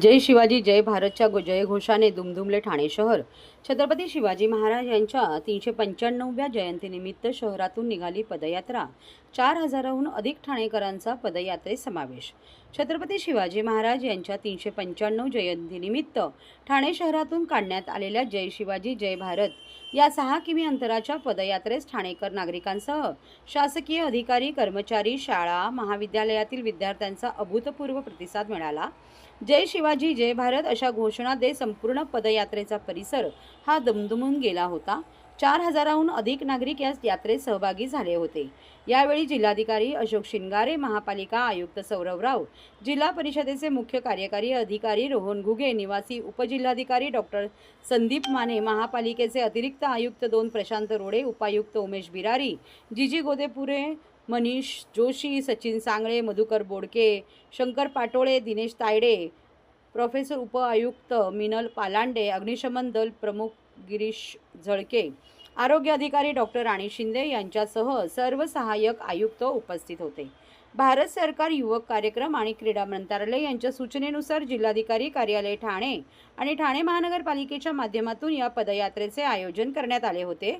जय शिवाजी जय भारतच्या जय जयघोषाने दुमदुमले ठाणे शहर. छत्रपती शिवाजी महाराज यांच्या तीनशे पंच्याण्णवव्या जयंतीनिमित्त शहरातून निघाली पदयात्रा. चार हजाराहून अधिक ठाणेकरांचा पदयात्रेत समावेश. छत्रपती शिवाजी महाराज यांच्या तीनशे पंच्याण्णव जयंतीनिमित्त ठाणे शहरातून काढण्यात आलेल्या जय शिवाजी जय भारत या सहा किमी अंतराच्या पदयात्रेस ठाणेकर नागरिकांसह शासकीय अधिकारी कर्मचारी शाळा महाविद्यालयातील विद्यार्थ्यांचा अभूतपूर्व प्रतिसाद मिळाला. जय शिवाजी जय भारत अशा घोषणा दे संपूर्ण पदयात्रेचा परिसर हा दमदमून गेला होता. चार हजाराहून अधिक नागरिक या यात्रेत सहभागी झाले होते. यावेळी जिल्हाधिकारी अशोक शिंगारे महापालिका आयुक्त सौरव राव जिल्हा परिषदेचे मुख्य कार्यकारी अधिकारी रोहन घुगे निवासी उपजिल्हाधिकारी डॉक्टर संदीप माने महापालिकेचे अतिरिक्त आयुक्त दोन प्रशांत रोडे उपायुक्त Umesh Birari G G Godepure Manish Joshi Sachin Sangle Madhukar Bodke Shankar Patole Dinesh Tayde professor उपआयुक्त मिनल पालांडे अग्निशमन दल प्रमुख गिरीश झळके आरोग्य अधिकारी डॉक्टर राणी शिंदे यांच्यासह सर्व सहाय्यक आयुक्त उपस्थित होते. भारत सरकार युवक कार्यक्रम आणि क्रीडा मंत्रालय यांच्या सूचनेनुसार जिल्हाधिकारी कार्यालय ठाणे आणि ठाणे महानगरपालिकेच्या माध्यमातून या पदयात्रेचे आयोजन करण्यात आले होते.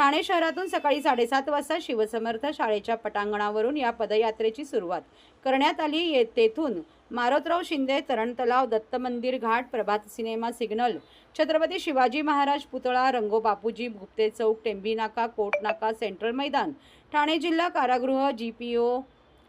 ठाणे शहरातून सकाळी साडेसात वाजता शिवसमर्थ शाळेच्या पटांगणावरून या पदयात्रेची सुरुवात करण्यात आली. ये- तेथून मारोतराव शिंदे तरण तलाव दत्त मंदिर घाट प्रभात सिनेमा सिग्नल छत्रपती शिवाजी महाराज पुतळा रंगो बापूजी गुप्ते चौक टेंबी नाका कोट नाका सेंट्रल मैदान ठाणे जिल्हा कारागृह G P O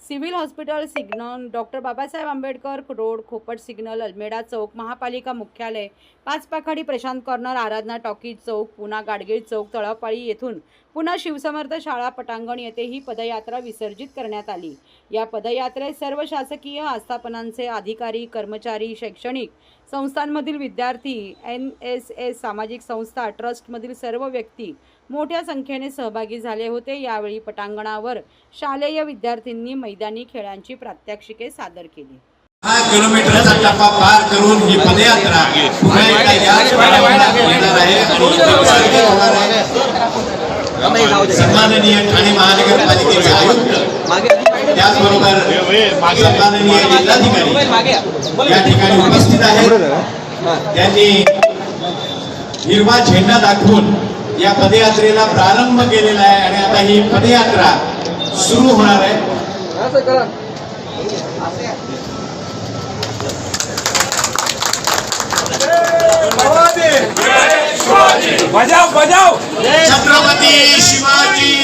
civil hospital signal doctor Babasaheb Ambedkar road Khopat signal Almeida चौक महापालिका मुख्यालय पाच पाखाडी प्रशांत कॉर्नर आराधना टॉकीज चौक पुन्हा गाडगीळ चौक तळापाळी येथून पुन्हा शिवसमर्थ शाळा पटांगण येथे ही पदयात्रा विसर्जित करण्यात आली. या पदयात्रेत सर्व शासकीय आस्थापनांचे अधिकारी कर्मचारी शैक्षणिक संस्थांमधील विद्यार्थी एन एस एस सामाजिक संस्था ट्रस्टमधील सर्व व्यक्ती मोठ्या संख्येने सहभागी झाले होते. यावेळी पटांगणावर शालेय विद्यार्थ्यांनी मैदानी खेळांची प्रात्यक्षिके सादर केली. हा किलोमीटरचा टप्पा पार करून ही पदयात्रा पुन्हा एकदा याच येणार आणि आहे. सन्माननीय ठाणे महानगरपालिकेचे आयुक्त त्याचबरोबर सन्माननीय जिल्हाधिकारी या ठिकाणी उपस्थित आहेत. त्यांनी हिरवा झेंडा दाखवून या पदयात्रेला प्रारंभ केलेला आहे आणि आता ही पदयात्रा सुरू होणार आहे. बजाव बजाव छत्रपती शिवाजी महाराज